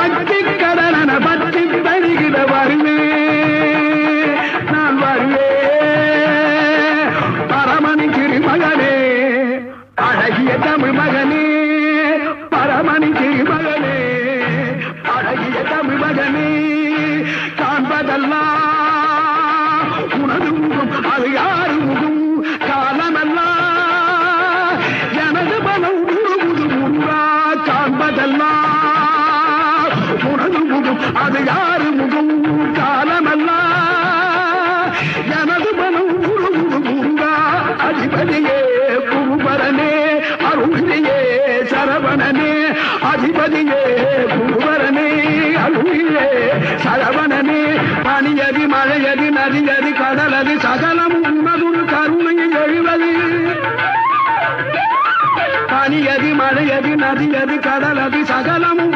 பக்தி கடலன பற்றி தருகிற வருவே நான் வருவே. பரமணி திருமகனே அழகிய தமிழ் மகனே பரமணி திருமகனே அழகிய தமிழ் மகனே காண்பதெல்லாம் உனது அது யாரு காலமெல்லாம் எனது மனம் முழுவதும் முருகா காண்பதெல்லாம் அது யாரு முகம் காலமெல்லாம் எனது மனம் உருகுது முருகா அதிபதியே குருபரனே அருளியே சரவணனே. அதிபதியே குருபரனே அருளியே சரவணனே. பனியதி மழையதி நதியதி கடலது சகலம் உன்னதுள் கருணை எழுவது. பனியதி மழையதி நதியதி கடலது சகலம்